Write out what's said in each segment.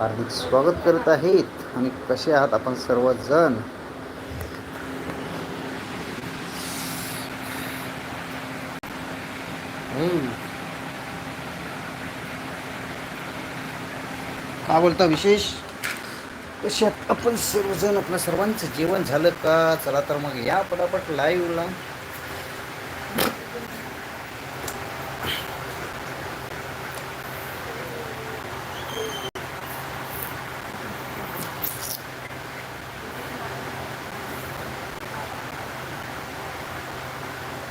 हार्दिक स्वागत करत आहेत. आणि कसे आहात आपण सर्वजण? हम्म. का बोलता विशेष? कशात आपण सर्वजण? आपल्या सर्वांचं जेवण झालं का? चला तर मग या पटापट लाईव्हला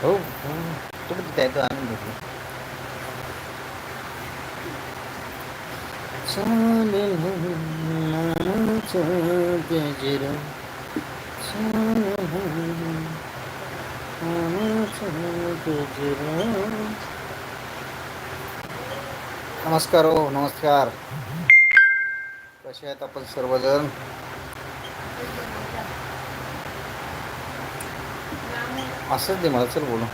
हो तुम्ही त्याचा आनंद नानाचा गजरा चालेल नमस्कार हो नमस्कार. कसे आहेत आपण सर्वजण? असंच दे मला चल बोलू.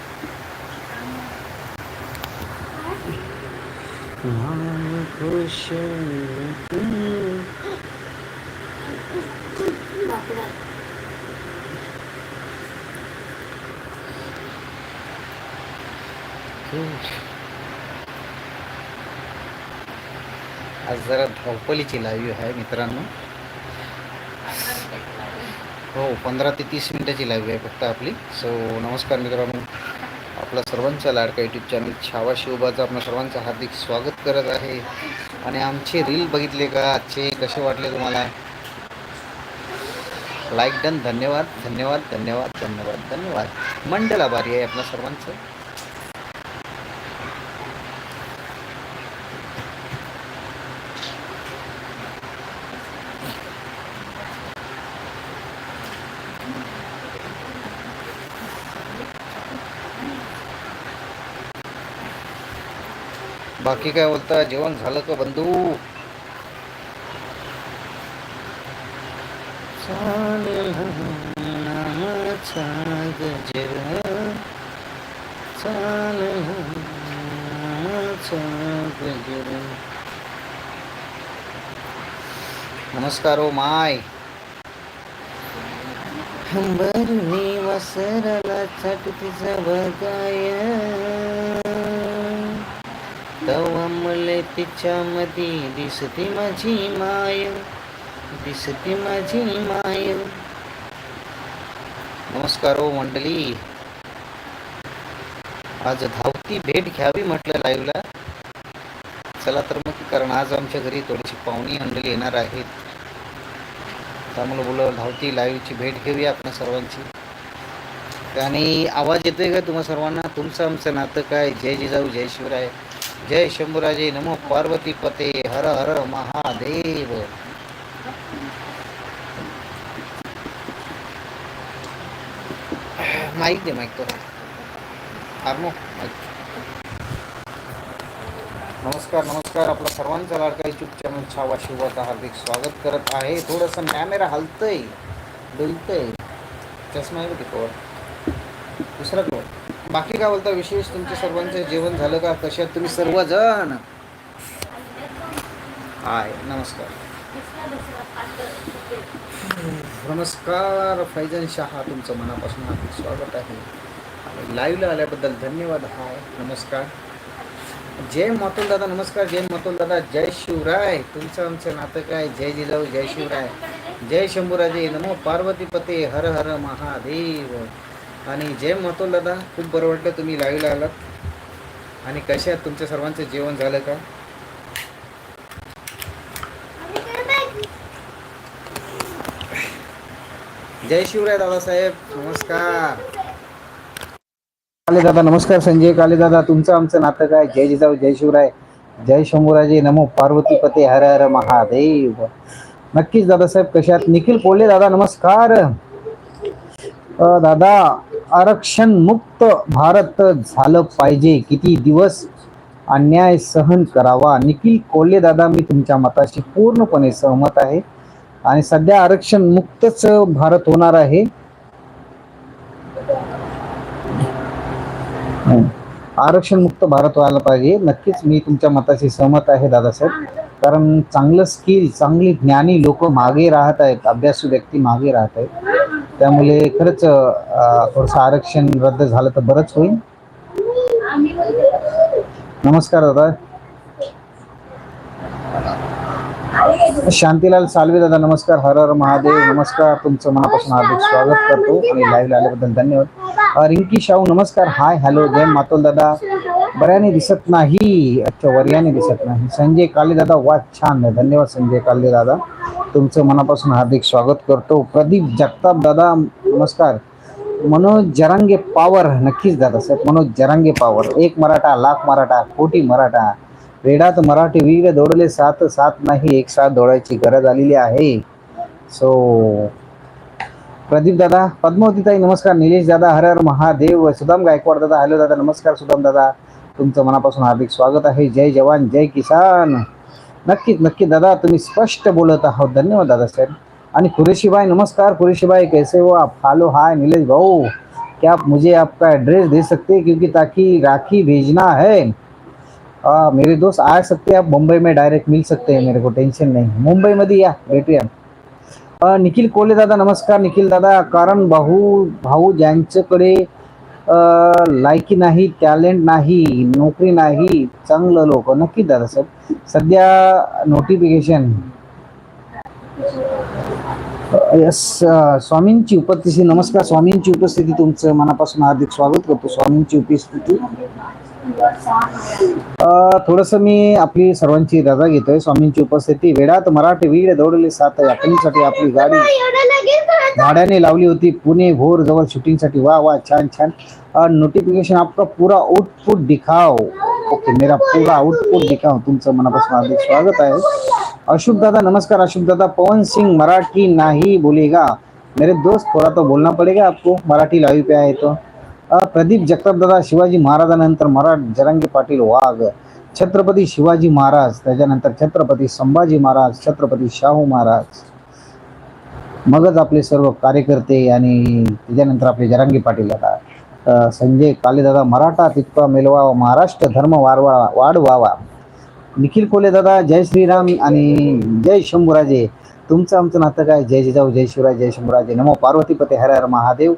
खुश आज जरा धावपलीची लाईव्ह आहे मित्रांनो. हो पंधरा ते तीस मिनिटाची लाईव्ह आहे फक्त आपली. सो नमस्कार मित्रांनो. आपला सर्वांचा लाडका यूट्यूब चॅनल छावा शिवबाचं आपल्या सर्वांचं हार्दिक स्वागत करत आहे. आणि आमचे रील बघितले का? आजचे कसे वाटले तुम्हाला? लाईक डन धन्यवाद धन्यवाद धन्यवाद धन्यवाद धन्यवाद. मंडल आभारी आहे आपल्या सर्वांचं. बाकी काय बोलता? जेवण झालं का बंधू? नमस्कार ओ माय. बरणी वसरला चटतीचा बगाय तवा मले तिच्यामध्ये दिसती माझी माय दिसती माझी माय. नमस्कार ओ मंडळी. आज धावती भेट घ्यावी म्हटलं लाईव्हला चला तर मग कारण आज आमच्या घरी थोडीशी पाहुणी मंडळी येणार आहेत. त्यामुळे बोललं धावती लाईव्हची भेट घेऊया आपण सर्वांची. आणि आवाज येतोय का तुम्हा सर्वांना? तुमचं आमचं नातं काय? जय जिजाऊ जय शिवराय. जय शंभूराजे नमो पार्वती पते हर हर महादेव. माईक दे माईक तो. नमस्कार नमस्कार. आपला सर्वांचा लाडका यूट्यूब चॅनल छावा शिवाचा हार्दिक स्वागत करत आहे. थोडंसं कॅमेरा हलतंय डुलतंय. चष्मा आहे बघ दुसरा कोण बाकी काय बोलता? विशेष तुमचं सर्वांचं जेवण झालं का? कशात तुम्ही सर्वजण? हाय नमस्कार. नमस्कार फैजन शहा तुमचं मनापासून हार्दिक स्वागत आहे. आणि लाईव्हला आल्याबद्दल धन्यवाद. हाय नमस्कार. जय मातुल दादा नमस्कार. जय मातुल दादा जय शिवराय. तुमचं आमचं नातं काय? जय जिजाऊ जय शिवराय. जय शंभूराजे नमो पार्वतीपते हर हर महादेव. आणि जय मातुल दादा खूप बरं वाटलं तुम्ही लाईव्हला आलात. आणि कशा आहात तुमच्या सर्वांचं जेवण झालं का? जय शिवराय दादासाहेब नमस्कार. काले दादा नमस्कार संजय काले दादा तुमचं आमचं नातं काय? जय जिजाऊ जय शिवराय जय शंभूराजे नमो पार्वती पते हर हर महादेव. नक्कीच दादासाहेब कशात निखिल कोल्हे दादा नमस्कार. अ, दादा आरक्षण मुक्त भारत झालं पाहिजे. किती दिवस अन्याय सहन करावा? निखिल कोल्हे दादा मी तुमच्या मताशी पूर्णपणे सहमत आहे. आणि सध्या आरक्षण मुक्तच भारत होणार आहे. आरक्षण मुक्त भारत व्हायला पाहिजे. नक्कीच मी तुमच्या मताशी सहमत आहे दादासाहेब. कारण चांगलं स्किल चांगली ज्ञानी लोक मागे राहत आहेत. अभ्यासू व्यक्ती मागे राहत आहेत. त्यामुळे खरंच अं, थोडंसं आरक्षण रद्द झालं तर बरंच होईल. नमस्कार दादा. शांतीलाल सालवे दादा नमस्कार. हर हर महादेव नमस्कार. तुमचं मनापासून हार्दिक स्वागत करतो. आणि लाईव्ह आल्याबद्दल धन्यवाद. रिंकी शाहू नमस्कार. हाय हॅलो जय मातोल दादा. बऱ्याने दिसत नाही. अच्छा वर्याने दिसत नाही. संजय काले दादा वा छान. धन्यवाद संजय काले दादा. तुमचं मनापासून हार्दिक स्वागत करतो. प्रदीप जगताप दादा नमस्कार. मनोज जरांगे पॉवर नक्कीच दादा साहेब मनोज जरांगे पॉवर. एक मराठा लाख मराठा कोटी मराठा. वेडात मराठी वीर दौडले सात सात नाही एक साथ दौडायची गरज आलेली आहे. सो प्रदीप दादा पद्मावतीताई नमस्कार. निलेश दादा हर हर महादेव. सुदाम गायकवाड दादा हॅलो दादा नमस्कार सुदाम दादा. तुमचं मनापासून हार्दिक स्वागत आहे. जय जवान जय किसान. नक्कीच नक्की दादा तुम्ही स्पष्ट बोलत आहोत. धन्यवाद दादा साहेब. आणि कुरेशीबाई नमस्कार. कुरेशीबाई कैसे हो आप? फॉलो हाय नीलेश भाऊ. क्या आप मुझे आपका एड्रेस दे सकते हैं? क्योंकि ताकि राखी भेजना है। आ, मेरे दोस्त आ सकते हैं। आप मुंबई में डायरेक्ट मिल सकते हैं। मेरे को टेंशन नहीं मुंबई मध्ये या भेटूया निखिल कोले दादा नमस्कार. निखिल दादा कारण भाऊ भाऊ ज्यांच्याकडे लायकी नाही टॅलेंट नाही नोकरी नाही चांगलं लोक. नक्की दादा साहेब सध्या नोटिफिकेशन यस स्वामींची उपस्थिती. नमस्कार स्वामींची उपस्थिती तुमचं मनापासून हार्दिक स्वागत करतो. स्वामींची उपस्थिती. थोडंसं मी आपली सर्वांची रजा घेतोय स्वामींची उपस्थिती. वेळात मराठी वीड दौडले सात यात्रेसाठी आपली गाडी. भाड्याने लावली होती. पुणे भोर जवळ शूटिंगसाठी वा वा छान छान. नोटिफिकेशन आपका पूरा आउटपुट दिखाव. ओके मेरा पूरा आउटपुट दिखाव. तुमचं मनापासून हार्दिक स्वागत आहे. अशोक दादा नमस्कार. अशोक दादा पवन सिंह मराठी नाही बोलेगा. मेरे दोस्त थोड़ा तो बोलना पड़ेगा आपको. मराठी लाईव्ह पे आहे तो. प्रदीप जगतापदादा शिवाजी महाराजानंतर मराठ जरांगे पाटील वाघ छत्रपती शिवाजी महाराज त्याच्यानंतर छत्रपती संभाजी महाराज छत्रपती शाहू महाराज. मगच आपले सर्व कार्यकर्ते आणि त्याच्यानंतर आपले जरांगी पाटील दादा संजय कालेदादा मराठा तितका मेलवावा महाराष्ट्र धर्म वारवा वाढवावा. निखिल कोले दादा जय श्रीराम आणि जय शंभूराजे. तुमचं आमचं नातं काय? जय जिजाऊ जय शिवराय जय शंभूराजे. नमो पार्वतीपते हर हर महादेव.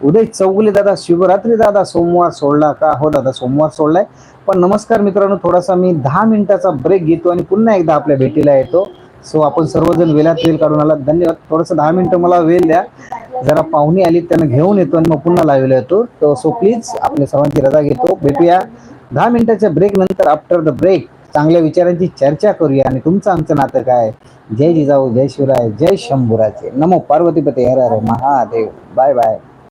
उदय चौगुले दादा शिवरात्री दादा सोमवार सोडला का? हो दादा सोमवार सोडलाय. पण नमस्कार मित्रांनो थोडासा मी दहा मिनिटाचा ब्रेक घेतो आणि पुन्हा एकदा आपल्या भेटीला येतो. सो आपण सर्वजण वेळात वेळ काढून आला धन्यवाद. थोडंसं दहा मिनिटं मला वेळ द्या. जरा पाहुणे आली त्यांना घेऊन येतो आणि मग पुन्हा लावला येतो. तो सो प्लीज आपल्या सर्वांची रजा घेतो. भेटूया. दहा मिनिटाच्या ब्रेक नंतर आफ्टर द ब्रेक चांगल्या विचारांची चर्चा करूया. आणि तुमचं आमचं नातं काय? जय जिजाऊ जय शिवराय जय शंभूराजे. नमो पार्वतीपते. हर हर महादेव. Bye bye